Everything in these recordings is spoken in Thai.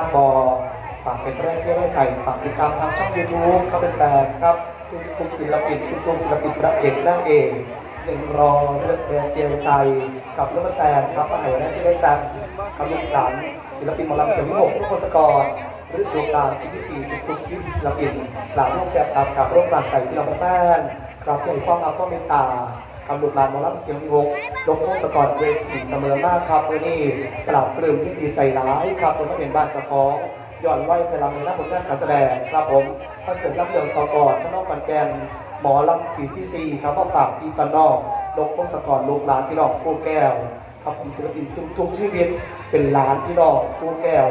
างบอฝากเป็นแรงเชื่อแรงใจฝากติดตามทางช่อง YouTube เขาเป็นแฟนครับทุกๆศิลปินทุกๆศิลปินพระเอกนางเอกยังรอเรื่องแรงเชียร์ใจ กับเรื่องแฟนครับมาให้แรงเชื่อแรงใจกับลูกหลานศิลปินมอลำเสียงวิหกลูกโคสกรฤดูกาลปีที่สี่ทุกๆชีวิตศิลปินหลานร่วมแจกตับกับร่วมแรงใจพี่น้องแฟนครับที่ให้ความรักก็เมตตา คำหลุดลานหมอลำเสียงวิหกลงโทษสกอตเวทีเสมอมากครับวันนี้กลับปลื้มที่ดีใจร้ายครับบนพระเป็นบ้านเจ้าของย้อนไหวไทยลำในหน้าผลงานการแสดงครับผมคอนเสิร์ตรับเรื่องต่อก่อนข้างนอกกันแกนหมอลำปีที่สี่ครับก็ฝากปีตอนอกลงโทษสกอตลูกหลานพี่น้องกู้แก้วครับผมศิลปินทุกๆชีวิตเป็นหลานพี่น้องกู้แก้ว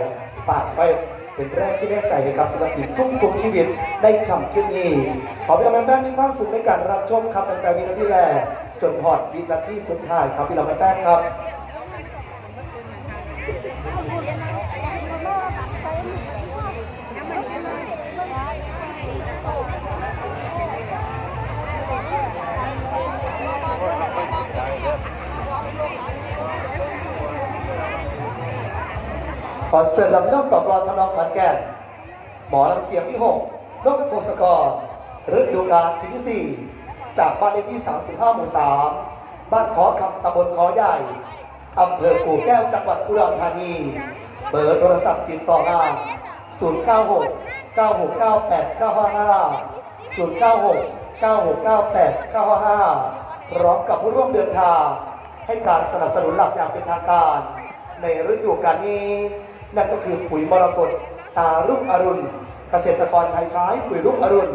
ฝากไว้เป็นแรกที่แรกใจให้กับศิลปินทุกๆชีวิตได้คำขึ้นนี้ขอพี่น้องแฟนๆมีความสุขในการรับชมครับตั้งแต่วินาทีแรก จนหอดวินาทีสุดท้ายครับพี่น้องแฟนๆครับขอเสิร์ฟลำเรื่องต่อกรอนทำนองขอนแก่น หมอลำเสียงที่หกนกโพสกรฤดูกาลปีที่สี่ จากบ้านเลขที่ 35 หมู่ 3 บ้านขอคำตำบลขอใหญ่ อำเภอกู่แก้ว จังหวัดอุดรธานี เบอร์โทรศัพท์ติดต่องาน 096 969 8955 096 969 8955พร้อมกับผู้ร่วมเดินทางให้การสนับสนุนหลักอย่างเป็นทางการ ในฤดูกาลนี้ นั่นก็คือปุ๋ยมรกตตารุ่งอรุณ เกษตรกรไทยใช้ปุ๋ยรุ่งอรุณ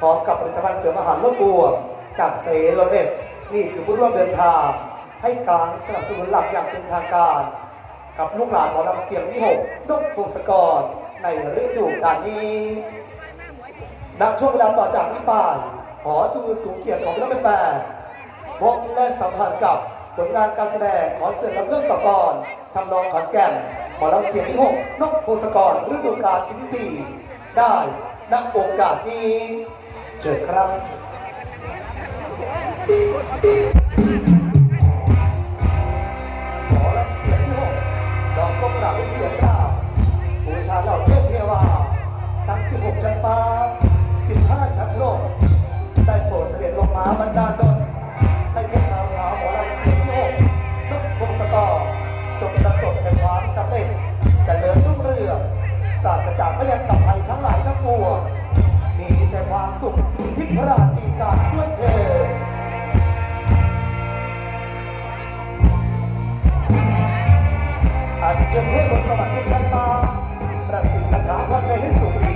พร้อมกับผลิตภัณฑ์เสริมอาหารลดบวมจากเซโลเนตนี่คือผู้ร่วมเดินทาง ให้การสนับสนุนหลักอย่างเป็นทางการ กับลูกหลานหมอลำเสียงที่หกนกพงศกร ในฤดูกาลนี้ณช่วงเวลาต่อจากนี้ไปขอจูงสูงเกียรติของพี่น้องแฟนพบและสัมผัสกับผลงานการแสดงของเสือลำเรื่องต่อก่อนทำนองขอนแก่นหมอลำเสียงที่หกนกพงศกรฤดูกาลปีที่สี่ได้ณโอกาสนี้ เชิญครับขอรับเสียงที่หกดอกกบกราบด้วยเสียงเก้าวบูชาเหล่าเทพเทวาทั้ง 16 ชั้นฟ้า 15 ชั้นโลก ได้โปรดเสด็จลงมาบรรดาลดลให้พวกเราชาวหมอลำเสียงที่หกนกพงศกรจงประสบแต่ความสำเร็จเจริญรุ่งเรืองปราศจากพยันต พระราตีการด้วยเธอญอันเชิญเพื่อนบนสวรรค์ทุกชั้นฟ้าประสิทธิ์สถาพระใจให้สุขสี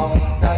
long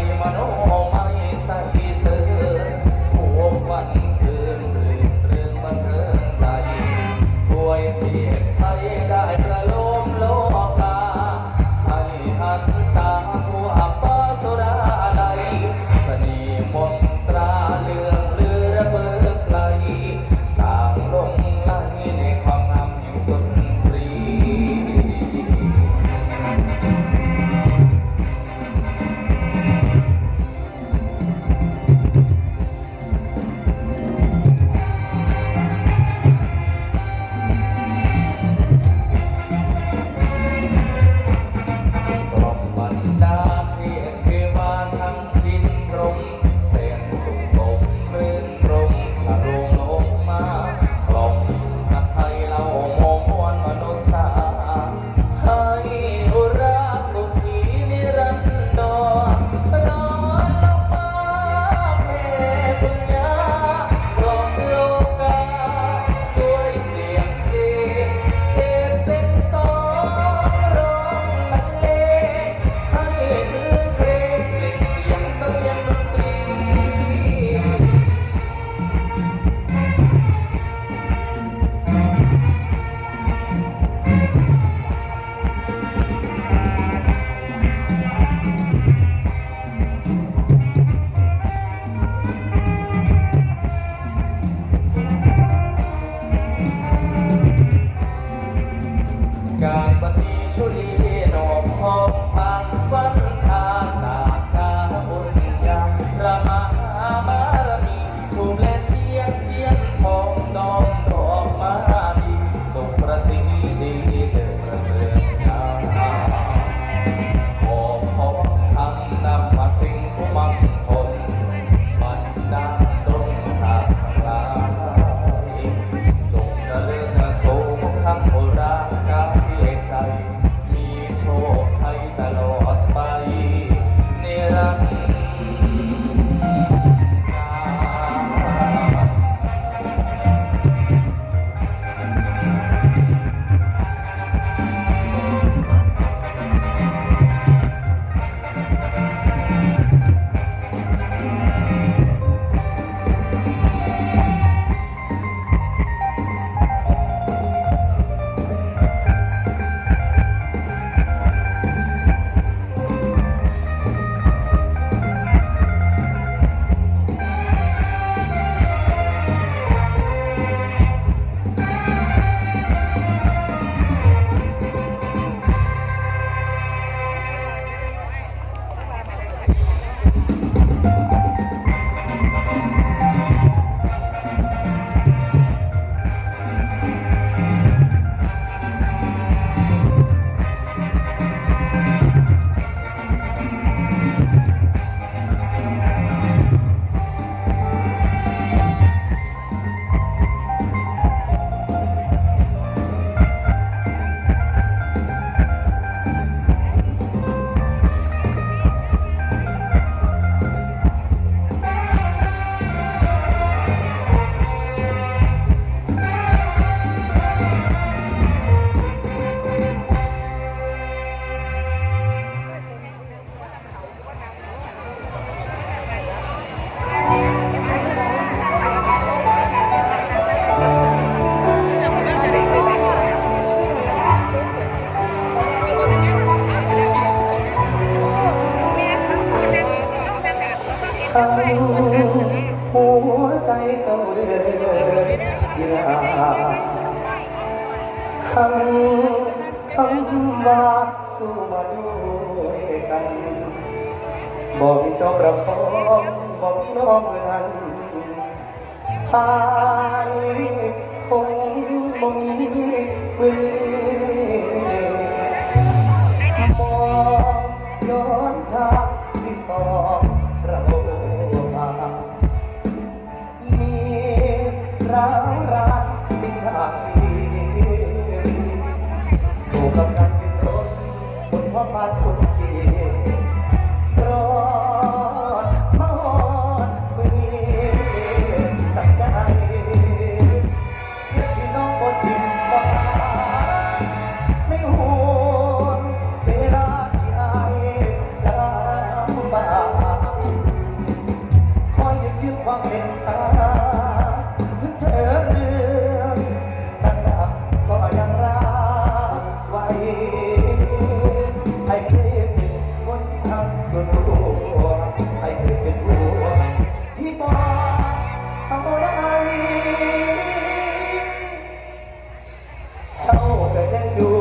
หัวใจเจ้าเอ๋ยอย่าคำคำว่าสู้มาด้วยกันบ่มีเจ้าประคองบ่มีน้องนั้นตายคงบ่มีเมื่อนี้มองย้อนทางที่สอง ร้าวรานเป็นชาตีสู่กับการกินรถบนพ่อพานคนจีน เช่าก็ยังอยู่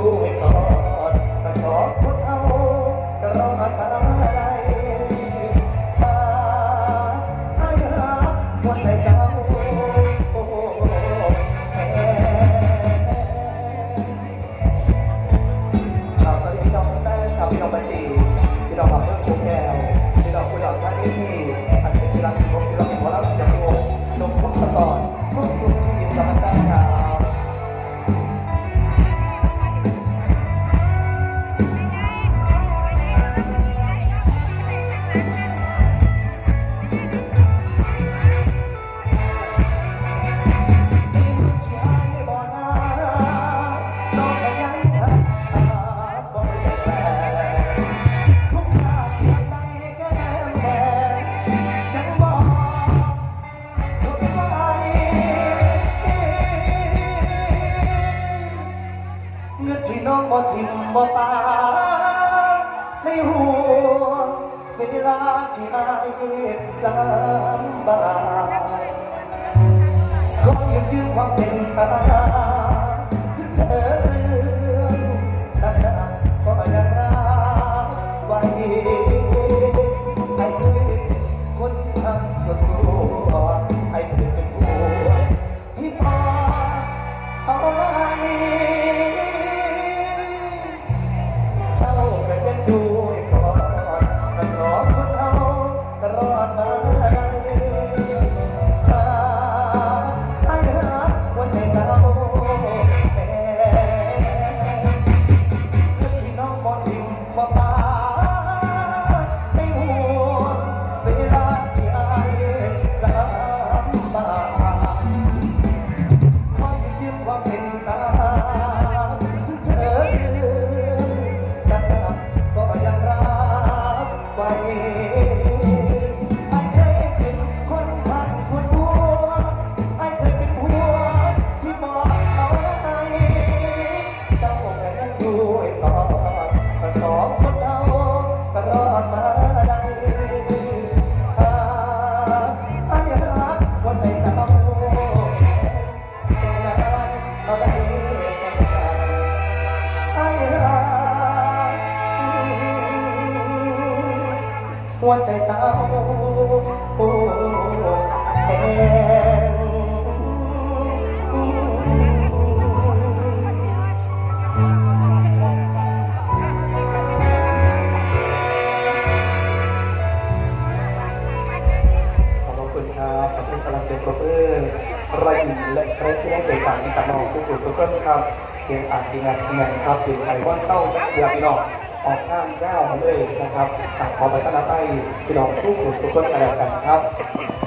ครับ เสียงอาเซียนเสียงครับเป็นไทยว่านเศร้าจากเดียพี่น้องออกข้างย่าวมาเลยนะครับฝากขอไปคณะใต้พี่น้องสู้ขุสุขคนกันแล้วกันครับ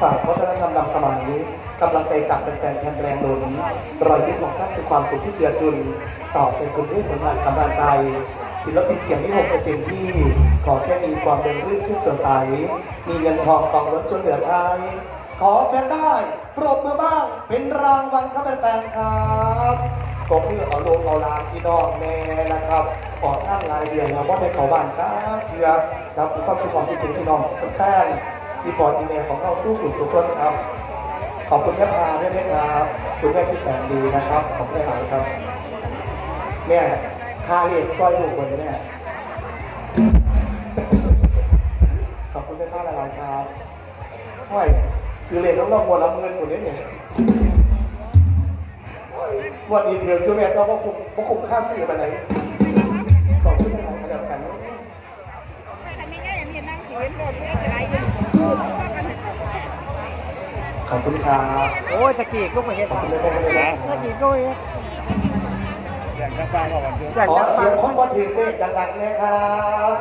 ฝากวัฒนธรรมนำสมัยกำลังใจจากแฟนๆแทนแรงหนุนรอยยิ้มของท่านคือความสุขที่เจือจุนตอบเป็นคุณด้วยผลงานสำราญใจศิลปินเสียงที่หกจะเต็มที่ ขอแค่มีความเป็นรื่นชื่นสดใส มีเงินทองกองล้นจนเหลือใช้ ขอแฟนได้ ปรบมือบ้าง เป็นรางวัลครับแฟนๆครับ ตบมือเอาลงเอาลางพี่น้องแม่นะครับออกงานรายเดือนแล้วว่าในเขาบ้านจ้าเกือบครับผมก็คือความคิดถึงพี่น้องแฟนที่ปอดอีเมลของเราสู้กุศลครับ ขอบคุณแม่พาด้วยนะครับคุณแม่ที่แสนดีนะครับ ขอบคุณหลายครับแม่คาเรียนช่วยลูกคนนี้แม่ขอบคุณแม่พาหลายๆครับห้อยซื้อเลนต้องลองวนรับเงินคนนี้เนี่ย วันนี้เถื่อนคือแม่ก็บ่คุมบ่คุมค่าซื้อไปไหนขอบคุณหลายๆครับกันขอบคุณครับโอ้ยตะกี้ลูกมาเฮ็ดขอบคุณแม่ๆด้วยนะตะกี้ก็เฮ็ดอยากจะฟังว่าวันอยากขอจะเสีฟัยงงคนบอลถึงเลขดังๆนะครับ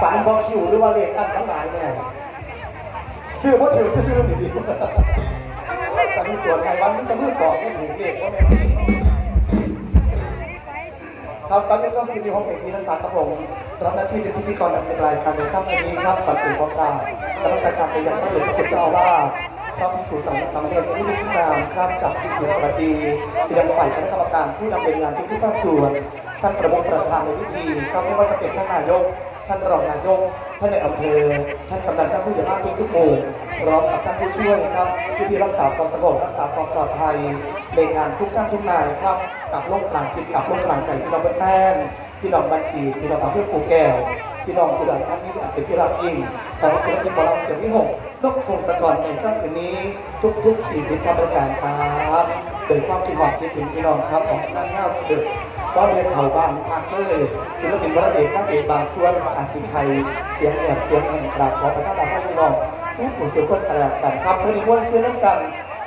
ฝันบอลคิวหรือว่าเลขอันทั้งหลายเนี่ยซื้อบอลถือก็ซื้อดีๆ แต่มีตัวไทยวันนี้จะมืดกรอบไม่ถึงเลขว่าแม่ครับตอนนี้ก็สิริพงศ์เอกวีรศักดิ์ครับผมรับหน้าที่เป็นพิธีกรดำเนินรายการในค่ำวันนี้ครับก่อนตื่นพร้อมกราบและรัศการไปยังพระเดชพระคุณเจ้าอาวาสพระพิสุสังสังเนตผู้ทุกงานครับกับที่เกียรติสวัสดีเรียนฝ่ายคณะกรรมการผู้ดำเนินงานทุกทุกๆภาคส่วน ท่านประมุขประธานในพิธีครับไม่ว่าจะเป็นท่านนายก ท่านรองนายก ท่านในอำเภอ ท่านกำนันท่านผู้ใหญ่บ้านทุกทุกๆหมู่ พร้อมกับท่านผู้ช่วยครับที่ที่รักษาความสงบรักษาความปลอดภัยในงานทุกท่านทุกนายครับกับโลกกลางจิตกับโลกกลางใจพี่น้องแฟนพี่น้องบัญชีพี่น้องอำเภอปูแก้วพี่น้องอุดรธานีที่อาจเป็นที่รักยิ่งของศิลปินหมอลเสียงที่หกนกพงศกรในค่ำคืนนี้ทุกๆจีบในการประการครับโดยความคิดหวังคิดถึงพี่น้องครับออกนั่งเงาเกิดก็เรียนเขาบ้างพักเลยศิลปินพระเอกนางเอกบางส่วนอาศิไทยเสียงแหบเสียงแห่งกราบขอประทานดาวให้พี่ น้องสู้ผู้เสียคนกระดับกันครับเพื่อนี้วันเสียน้ำกัน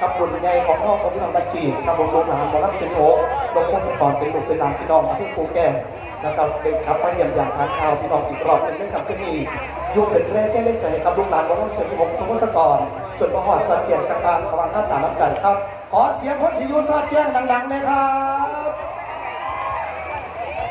กับบุญใหญ่ของน้องของพี่น้องบัญชีกับวงลูกหลานหมอลำเสียงโหนกพงศกรเป็นลูกเป็นหลานพี่น้องที่ปูแก้วนะครับเป็นครับมาเยี่ยมอย่างทานข้าวพี่น้องอีกรอบหนึ่งนะครับก็มียุคเป็นแรกเช่เล่นใจกับลูกหลานของน้องเสียงผมทุกสกรจนประหอดสันเกียรติกลางสว่างข้าตาน้ำกันครับขอเสียงคนสิยูซาดแจ้งดังๆนะครับ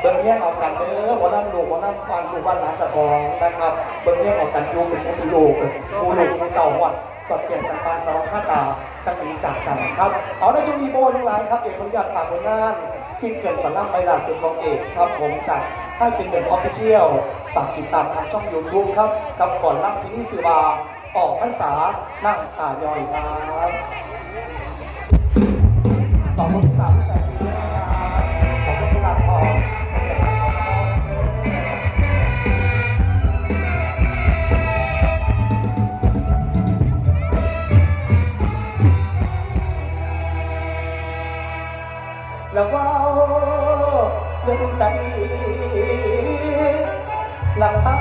เบิ่งแย่งออกกันเด้อวันนั้นลูกวันนั้นบ้านลูกบ้านหลานจะทองนะครับเบิ่งแย่งออกกันอยูเป็นคนเป็นลูกกูลูกกูเต่าวัดสัดเกียรติกลางสางข้าตาจังหนีจากกันครับ เอาในช่วงนี้โบทั้งหลายครับเอกขออนุญาตฝากผลงานสิ่งเกิดก่อนล่ำไปล่าสุดของเอกครับผมจากค่ายเป็นเด็กออฟฟิเชียลฝากติดตามทางช่อง YouTube ครับกับก่อนล่ำที่นี่สือบาออกพรรษานั่งอ่าย่อยครับขอบคุณสามแส ล้วว่าเรื่องใจหลักฐา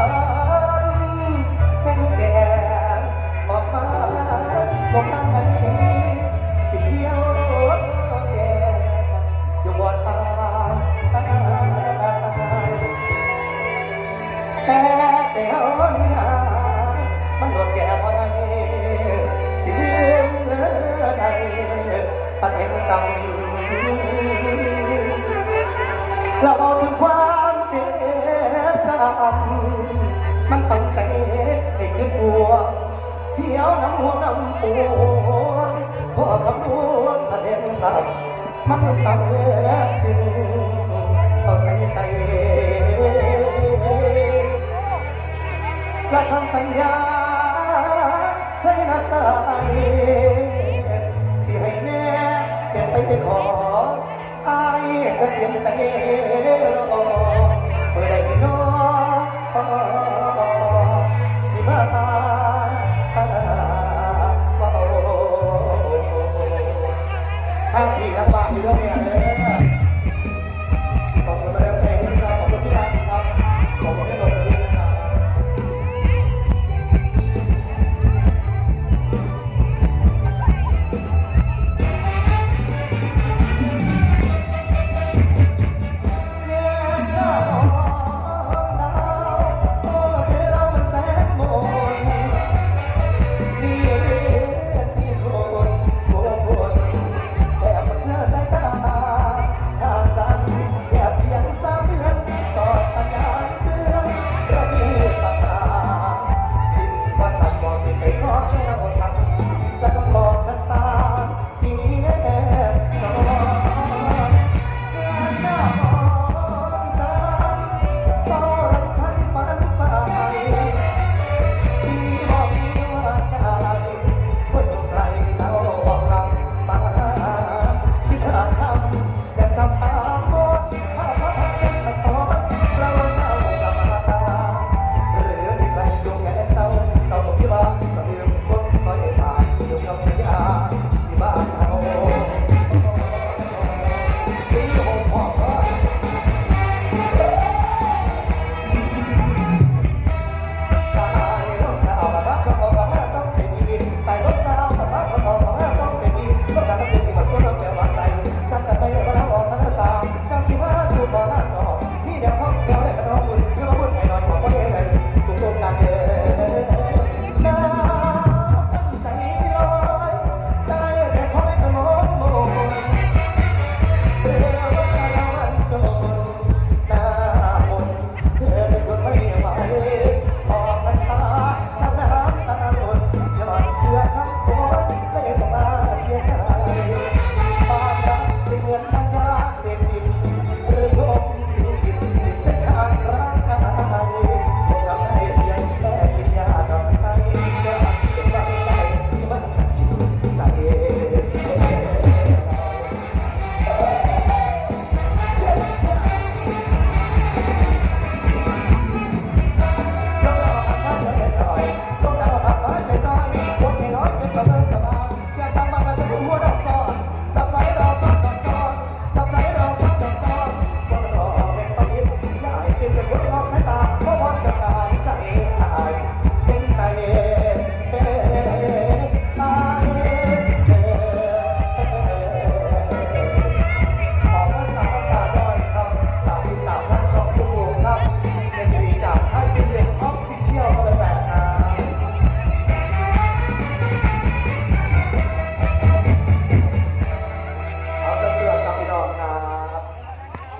บมันตั้งติงเอาใส่ใจและคำสัญญาให้นักตายสิให้แม่เป็นไปได้ขออายก็เตรียมใจรอ